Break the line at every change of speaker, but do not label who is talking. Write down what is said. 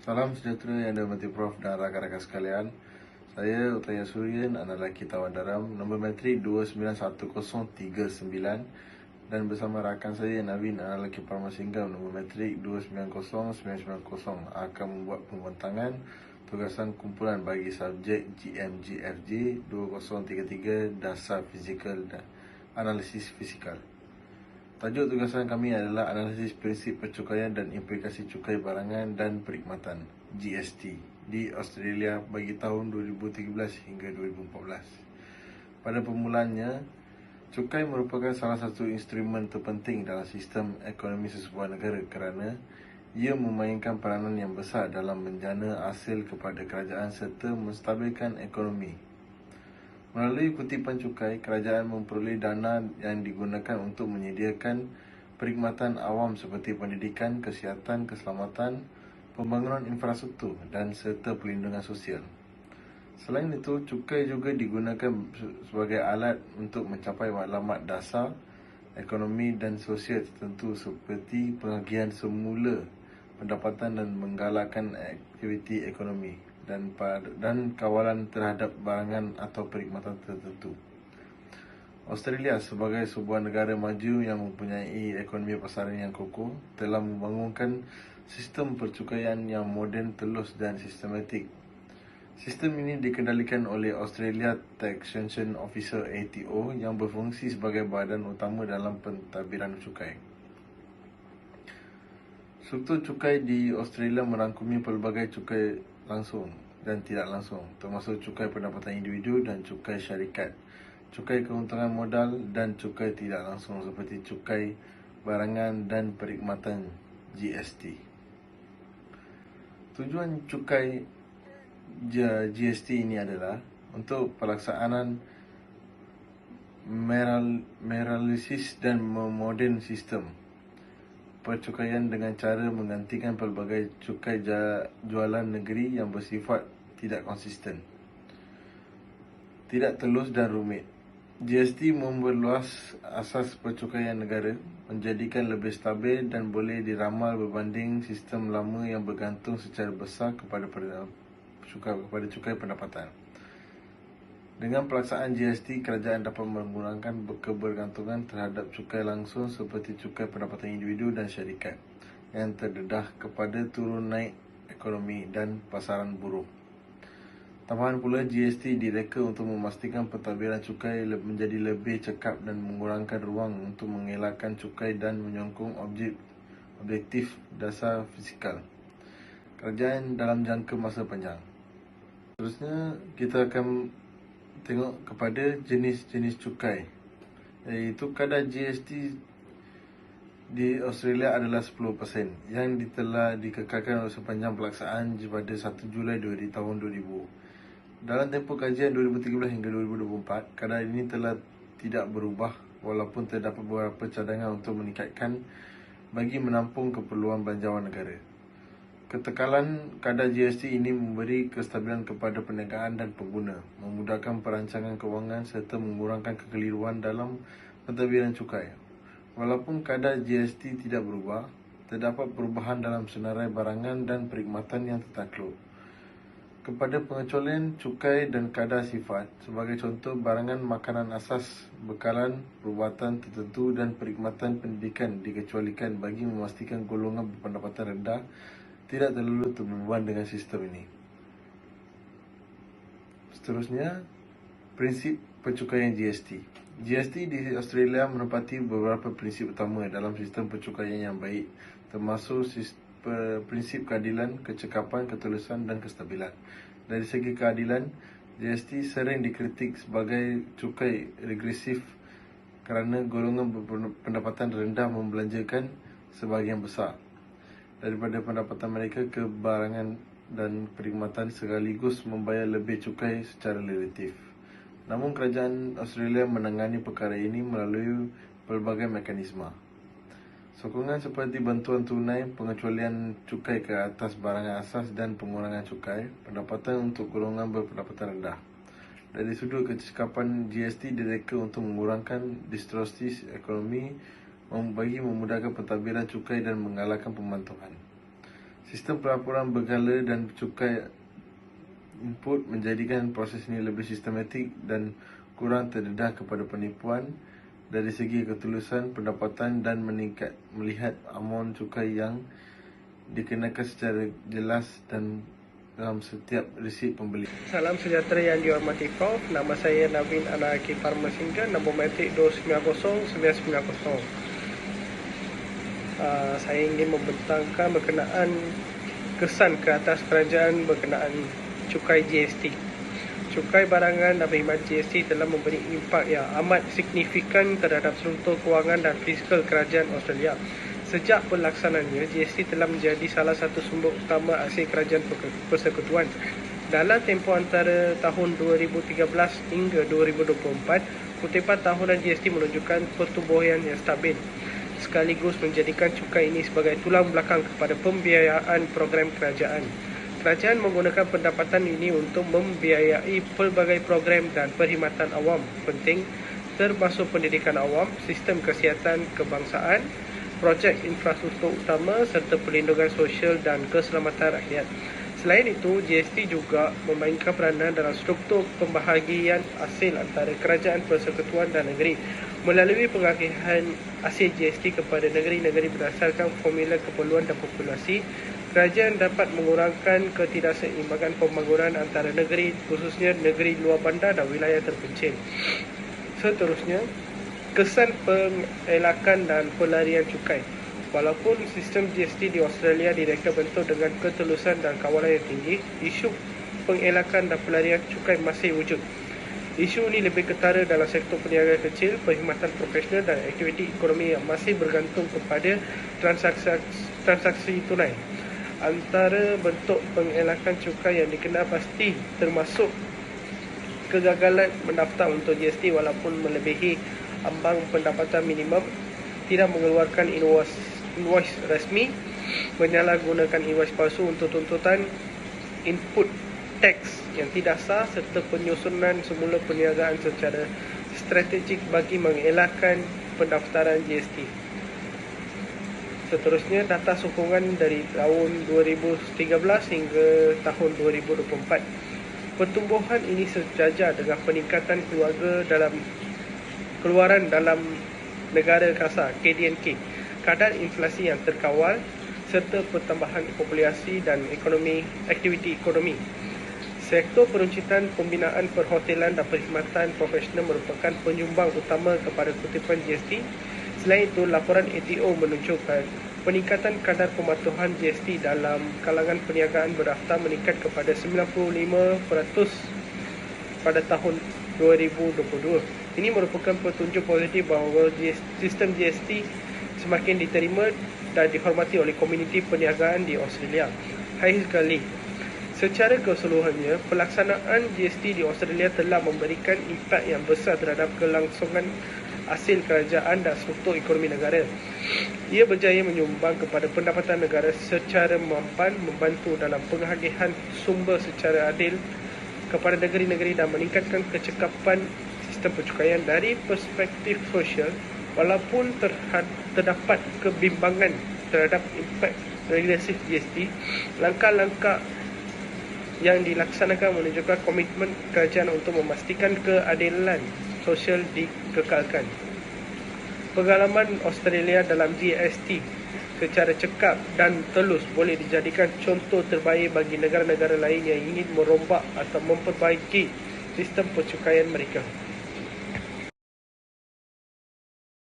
Salam sejahtera yang dirahmati Prof dan rakan-rakan sekalian. Saya Utaya Suryan, anak lelaki Tawan Daram, nombor metrik 291039 dan bersama rakan saya Navin, anak lelaki Parma nombor metrik 290990 akan membuat pembentangan tugasan kumpulan bagi subjek GMGFG 2033 Dasar Fizikal dan Analisis Fisikal. Tajuk tugasan kami adalah analisis prinsip percukaian dan implikasi cukai barangan dan perkhidmatan GST di Australia bagi tahun 2013 hingga 2014. Pada permulaannya, cukai merupakan salah satu instrumen terpenting dalam sistem ekonomi sesebuah negara kerana ia memainkan peranan yang besar dalam menjana hasil kepada kerajaan serta menstabilkan ekonomi Melalui kutipan cukai, kerajaan memperoleh dana yang digunakan untuk menyediakan perkhidmatan awam seperti pendidikan, kesihatan, keselamatan, pembangunan infrastruktur dan serta perlindungan sosial. Selain itu, cukai juga digunakan sebagai alat untuk mencapai maklumat dasar ekonomi dan sosial tertentu seperti penghagian semula pendapatan dan menggalakkan aktiviti ekonomi dan dan kawalan terhadap barangan atau perkhidmatan tertentu. Australia sebagai sebuah negara maju yang mempunyai ekonomi pasaran yang kokoh telah membangunkan sistem percukaian yang moden, telus dan sistematik. Sistem ini dikendalikan oleh Australia Taxation Officer ATO yang berfungsi sebagai badan utama dalam pentadbiran cukai. Struktur cukai di Australia merangkumi pelbagai cukai langsung dan tidak langsung termasuk cukai pendapatan individu dan cukai syarikat cukai keuntungan modal dan cukai tidak langsung seperti cukai barangan dan perkhidmatan GST tujuan cukai GST ini adalah untuk pelaksanaan meralisis dan memoden sistem percukaian dengan cara menggantikan pelbagai cukai jualan negeri yang bersifat tidak konsisten. Tidak telus dan rumit. GST memperluas asas percukaian negara menjadikan lebih stabil dan boleh diramal berbanding sistem lama yang bergantung secara besar kepada cukai, kepada cukai pendapatan. Dengan pelaksanaan GST, kerajaan dapat mengurangkan kebergantungan terhadap cukai langsung seperti cukai pendapatan individu dan syarikat yang terdedah kepada turun naik ekonomi dan pasaran buruh. Tambahan pula GST direka untuk memastikan pentadbiran cukai menjadi lebih cekap dan mengurangkan ruang untuk mengelakkan cukai dan menyokong objek objektif dasar fizikal kerajaan dalam jangka masa panjang. Seterusnya kita akan tengok kepada jenis-jenis cukai iaitu kadar GST di Australia adalah 10% yang telah dikekalkan sepanjang pelaksanaan pada 1 Julai 2000 tahun 2000. Dalam tempoh kajian 2013 hingga 2024, kadar ini telah tidak berubah walaupun terdapat beberapa cadangan untuk meningkatkan bagi menampung keperluan belanjawan negara. Ketekalan kadar GST ini memberi kestabilan kepada perniagaan dan pengguna, memudahkan perancangan kewangan serta mengurangkan kekeliruan dalam pentadbiran cukai. Walaupun kadar GST tidak berubah, terdapat perubahan dalam senarai barangan dan perkhidmatan yang tertakluk. Kepada pengecualian cukai dan kadar sifat, sebagai contoh barangan makanan asas, bekalan, perubatan tertentu dan perkhidmatan pendidikan dikecualikan bagi memastikan golongan berpendapatan rendah tidak terlalu terbeban dengan sistem ini. Seterusnya, prinsip pencukaian GST. GST di Australia menepati beberapa prinsip utama dalam sistem pencukaian yang baik, termasuk prinsip keadilan, kecekapan, ketulusan dan kestabilan. Dari segi keadilan, GST sering dikritik sebagai cukai regresif kerana golongan berpendapatan rendah membelanjakan sebahagian besar daripada pendapatan mereka ke barangan dan perkhidmatan sekaligus membayar lebih cukai secara relatif. Namun kerajaan Australia menangani perkara ini melalui pelbagai mekanisme. Sokongan seperti bantuan tunai, pengecualian cukai ke atas barangan asas dan pengurangan cukai, pendapatan untuk golongan berpendapatan rendah. Dari sudut kecekapan GST direka untuk mengurangkan distorsi ekonomi bagi memudahkan pentadbiran cukai dan mengalahkan pemantauan. Sistem pelaporan berkala dan cukai input menjadikan proses ini lebih sistematik dan kurang terdedah kepada penipuan dari segi ketulusan pendapatan dan meningkat melihat amon cukai yang dikenakan secara jelas dan dalam setiap resip pembeli.
Salam sejahtera yang dihormati Prof. Nama saya Navin Anaki Parmasingka, nombor metrik 290-990 uh, saya ingin membentangkan berkenaan kesan ke atas kerajaan berkenaan cukai GST. Cukai barangan dan berkhidmat GST telah memberi impak yang amat signifikan terhadap struktur kewangan dan fiskal kerajaan Australia. Sejak pelaksanaannya, GST telah menjadi salah satu sumber utama hasil kerajaan persekutuan. Dalam tempoh antara tahun 2013 hingga 2024, kutipan tahunan GST menunjukkan pertumbuhan yang stabil sekaligus menjadikan cukai ini sebagai tulang belakang kepada pembiayaan program kerajaan. Kerajaan menggunakan pendapatan ini untuk membiayai pelbagai program dan perkhidmatan awam penting termasuk pendidikan awam, sistem kesihatan kebangsaan, projek infrastruktur utama serta perlindungan sosial dan keselamatan rakyat. Selain itu, GST juga memainkan peranan dalam struktur pembahagian hasil antara kerajaan persekutuan dan negeri melalui pengagihan hasil GST kepada negeri-negeri berdasarkan formula keperluan dan populasi. Kerajaan dapat mengurangkan ketidakseimbangan pembangunan antara negeri khususnya negeri luar bandar dan wilayah terpencil. Seterusnya, kesan pengelakan dan pelarian cukai. Walaupun sistem GST di Australia direka bentuk dengan ketulusan dan kawalan yang tinggi, isu pengelakan dan pelarian cukai masih wujud. Isu ini lebih ketara dalam sektor perniagaan kecil, perkhidmatan profesional dan aktiviti ekonomi yang masih bergantung kepada transaksi, transaksi tunai. Antara bentuk pengelakan cukai yang dikenal pasti termasuk kegagalan mendaftar untuk GST walaupun melebihi ambang pendapatan minimum, tidak mengeluarkan inovasi invoice rasmi menyalahgunakan invoice palsu untuk tuntutan input tax yang tidak sah serta penyusunan semula perniagaan secara strategik bagi mengelakkan pendaftaran GST. Seterusnya data sokongan dari tahun 2013 hingga tahun 2024. Pertumbuhan ini sejajar dengan peningkatan keluarga dalam keluaran dalam negara kasar KDNK kadar inflasi yang terkawal serta pertambahan populasi dan ekonomi aktiviti ekonomi. Sektor peruncitan pembinaan perhotelan dan perkhidmatan profesional merupakan penyumbang utama kepada kutipan GST. Selain itu, laporan ATO menunjukkan peningkatan kadar pematuhan GST dalam kalangan perniagaan berdaftar meningkat kepada 95% pada tahun 2022. Ini merupakan petunjuk positif bahawa sistem GST semakin diterima dan dihormati oleh komuniti perniagaan di Australia. Hai sekali, secara keseluruhannya, pelaksanaan GST di Australia telah memberikan impak yang besar terhadap kelangsungan hasil kerajaan dan struktur ekonomi negara. Ia berjaya menyumbang kepada pendapatan negara secara mampan membantu dalam penghagihan sumber secara adil kepada negeri-negeri dan meningkatkan kecekapan sistem pencukaian dari perspektif sosial walaupun terhad, terdapat kebimbangan terhadap impak regresif GST, langkah-langkah yang dilaksanakan menunjukkan komitmen kerajaan untuk memastikan keadilan sosial dikekalkan. Pengalaman Australia dalam GST secara cekap dan telus boleh dijadikan contoh terbaik bagi negara-negara lain yang ingin merombak atau memperbaiki sistem pencukaian mereka.